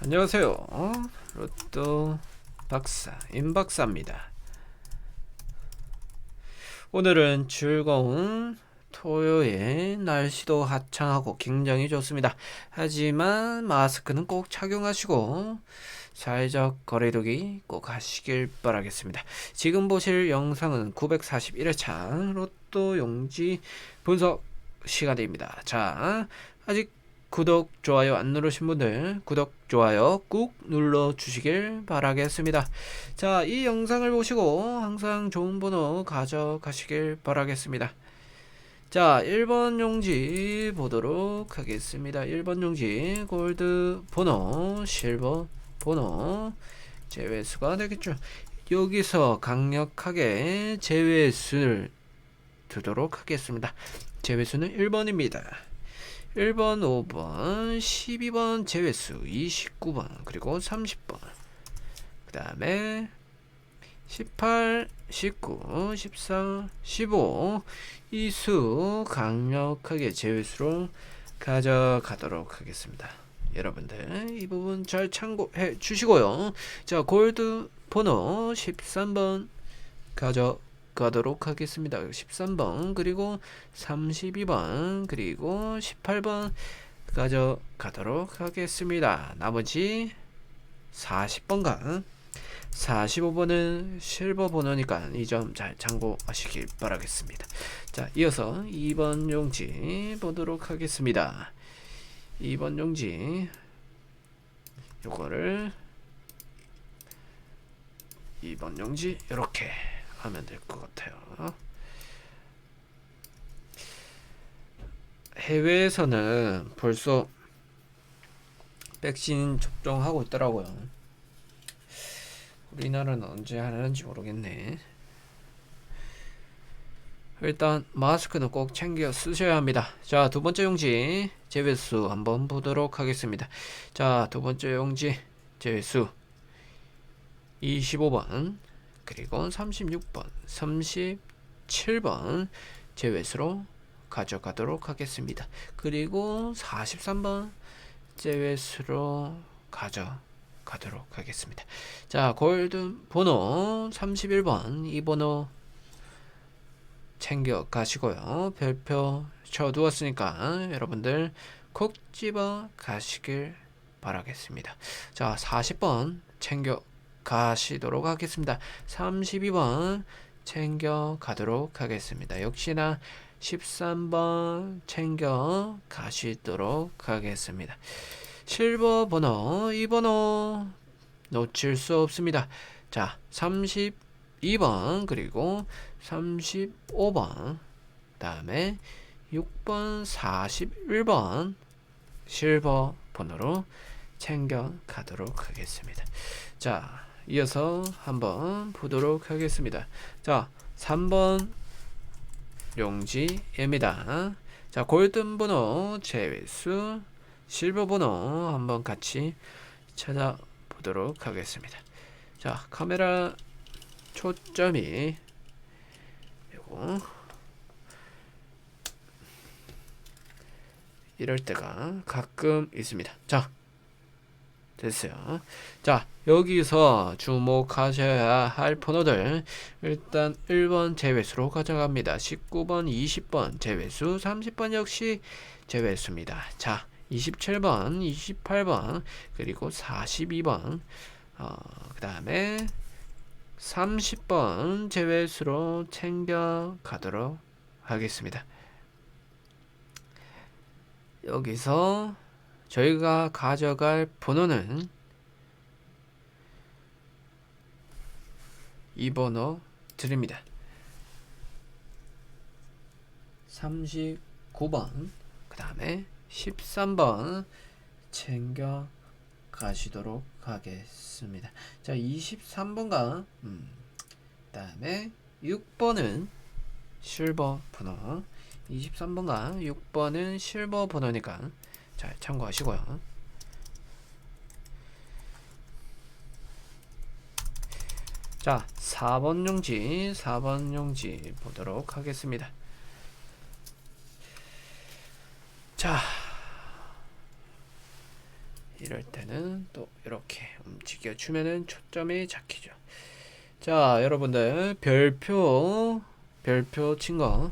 안녕하세요. 어? 로또 박사 임박사입니다. 오늘은 즐거운 토요일 날씨도 화창하고 굉장히 좋습니다. 하지만 마스크는 꼭 착용하시고 사회적 거리두기 꼭 하시길 바라겠습니다. 지금 보실 영상은 941회차 로또 용지 분석 시간입니다. 자, 아직 구독, 좋아요 안 누르신 분들 구독, 좋아요 꾹 눌러 주시길 바라겠습니다. 자, 이 영상을 보시고 항상 좋은 번호 가져가시길 바라겠습니다. 자, 1번 용지 보도록 하겠습니다. 1번 용지 골드 번호, 실버 번호 제외수가 되겠죠. 여기서 강력하게 제외수를 두도록 하겠습니다. 제외수는 1번입니다. 1번, 5번, 12번 제외수, 29번, 그리고 30번. 그 다음에 18, 19, 14, 15. 이 수 강력하게 제외수로 가져가도록 하겠습니다. 여러분들 이 부분 잘 참고해 주시고요. 자, 골드 번호 13번 가져 가도록 하겠습니다. 13번 그리고 32번 그리고 18번 가져가도록 하겠습니다. 나머지 40번과 45번은 실버 번호니까 이 점 잘 참고하시길 바라겠습니다. 자, 이어서 2번 용지 보도록 하겠습니다. 2번 용지 요거를 2번 용지 이렇게 하면 될 것 같아요. 해외에서는 벌써 백신 접종하고 있더라고요. 우리나라는 언제 하는지 모르겠네. 일단 마스크는 꼭 챙겨 쓰셔야 합니다. 자, 두 번째 용지 제외수 한번 보도록 하겠습니다. 자, 두 번째 용지 제외수 25번 그리고 36번, 37번 제외수로 가져가도록 하겠습니다. 그리고 43번 제외수로 가져가도록 하겠습니다. 자, 골든 번호 31번 이 번호 챙겨 가시고요. 별표 쳐 두었으니까 여러분들 콕 집어 가시길 바라겠습니다. 자, 40번 챙겨 가시도록 하겠습니다. 32번 챙겨 가도록 하겠습니다. 역시나 13번 챙겨 가시도록 하겠습니다. 실버 번호, 이 번호 놓칠 수 없습니다. 자, 32번 그리고 35번 다음에 6번, 41번 실버 번호로 챙겨 가도록 하겠습니다. 자, 이어서 한번 보도록 하겠습니다. 자, 3번 용지입니다. 자, 골든 번호 제외수, 실버 번호 한번 같이 찾아보도록 하겠습니다. 자, 카메라 초점이 요거 이럴 때가 가끔 있습니다. 자, 됐어요. 자, 여기서 주목하셔야 할 번호들 일단 1번 제외수로 가져갑니다. 19번, 20번 제외수, 30번 역시 제외수입니다. 자, 27번, 28번, 그리고 42번, 어, 그 다음에 30번 제외수로 챙겨 가도록 하겠습니다. 여기서 저희가 가져갈 번호는 2번호 드립니다. 39번, 그 다음에 13번 챙겨 가시도록 하겠습니다. 자, 23번과, 음, 그 다음에 6번은 실버 번호, 23번과 6번은 실버 번호니까 잘 참고하시고요. 자, 4번 용지, 4번 용지 보도록 하겠습니다. 자, 이럴 때는 또 이렇게 움직여 주면은 초점이 잡히죠. 자, 여러분들 별표 별표 친 거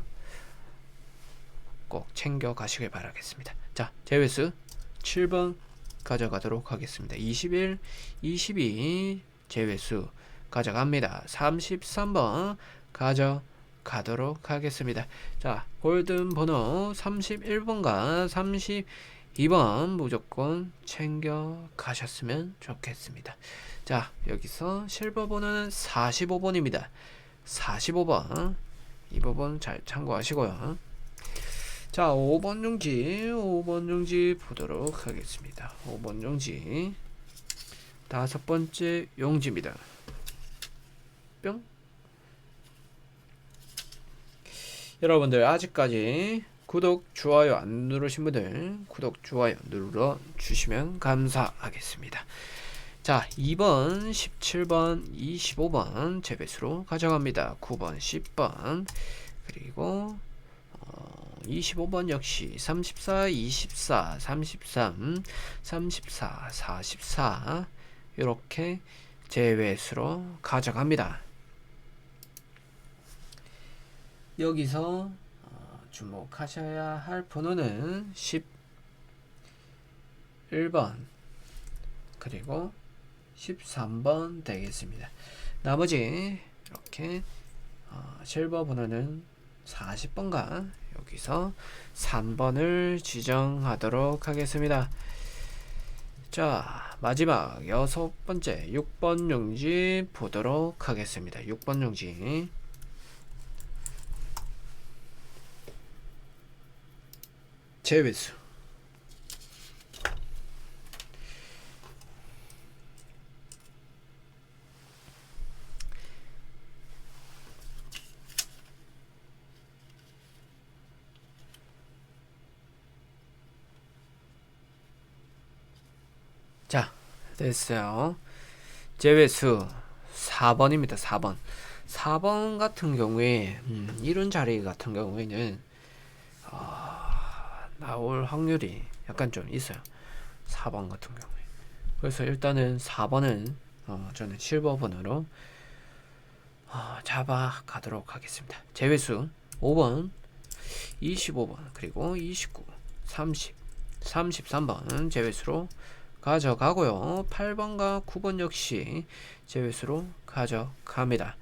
꼭 챙겨 가시길 바라겠습니다. 자, 제외수 7번 가져가도록 하겠습니다. 21, 22 제외수 가져갑니다. 33번 가져가도록 하겠습니다. 자, 골든 번호 31번과 32번 무조건 챙겨 가셨으면 좋겠습니다. 자, 여기서 실버 번호는 45번입니다. 45번. 이 부분 잘 참고하시고요. 자, 5번 용지, 5번 용지 보도록 하겠습니다. 5번 용지. 다섯 번째 용지입니다. 뿅. 여러분들 아직까지 구독, 좋아요 안 누르신 분들 구독, 좋아요 눌러 주시면 감사하겠습니다. 자, 2번, 17번, 25번 재배수로 가져갑니다. 9번, 10번 그리고 어, 25번 역시 34, 24, 33, 34, 44 이렇게 제외수로 가져갑니다. 여기서 어, 주목하셔야 할 번호는 11번 그리고 13번 되겠습니다. 나머지 이렇게 어, 실버 번호는 40번과 여기서 3번을 지정하도록 하겠습니다. 자, 마지막 여섯 번째 6번 용지 보도록 하겠습니다. 6번 용지. 제외수. 자, 됐어요. 제외수 4번입니다. 4번. 4번 같은 경우에 음, 이런 자리 같은 경우에는 어, 나올 확률이 약간 좀 있어요. 4번 같은 경우에. 그래서 일단은 4번은 어, 저는 실버번으로 어, 잡아 가도록 하겠습니다. 제외수 5번, 25번, 그리고 29, 30, 33번 제외수로 가져가고요. 8번과 9번 역시 제외수로 가져갑니다.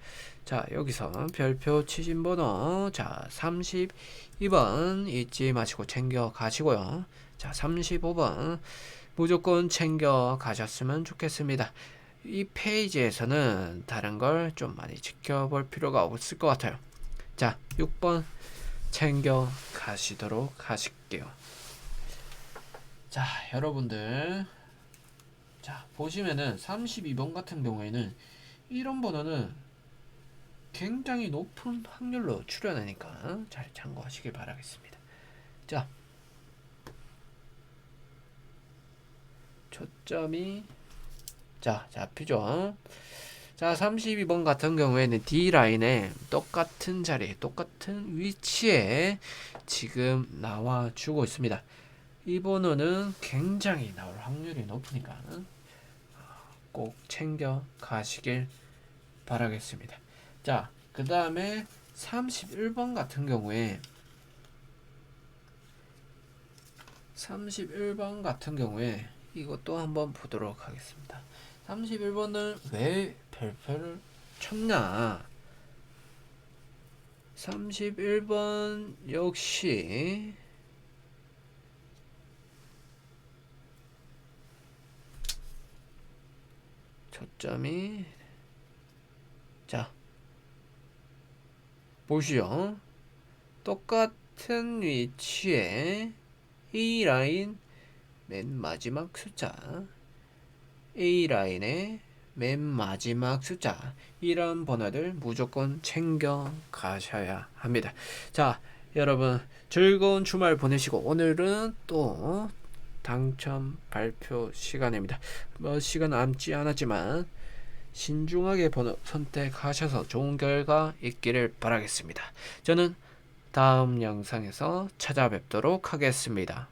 자, 여기서 별표 치신 번호 자, 32번 잊지 마시고 챙겨 가시고요. 자, 35번 무조건 챙겨 가셨으면 좋겠습니다. 이 페이지에서는 다른 걸 좀 많이 지켜볼 필요가 없을 것 같아요. 자, 6번 챙겨 가시도록 하실게요. 자, 여러분들 자, 보시면은 32번 같은 경우에는 이런 번호는 굉장히 높은 확률로 출현하니까 잘 참고하시길 바라겠습니다. 자, 초점이 자, 잡히죠. 자, 32번 같은 경우에는 D라인에 똑같은 자리, 똑같은 위치에 지금 나와 주고 있습니다. 이 번호는 굉장히 나올 확률이 높으니까 꼭 챙겨 가시길 바라겠습니다. 자, 그 다음에 31번 같은 경우에 31번 같은 경우에 이것도 한번 보도록 하겠습니다. 31번은 왜 별표를 쳤냐? 31번 역시 초점이. 자 보시죠 똑같은 위치에 A 라인 맨 마지막 숫자. A 라인의 맨 마지막 숫자. 이런 번호들 무조건 챙겨 가셔야 합니다. 자, 여러분 즐거운 주말 보내시고 오늘은 또 당첨 발표 시간입니다. 뭐 시간 남지 않았지만 신중하게 번호 선택하셔서 좋은 결과 있기를 바라겠습니다. 저는 다음 영상에서 찾아뵙도록 하겠습니다.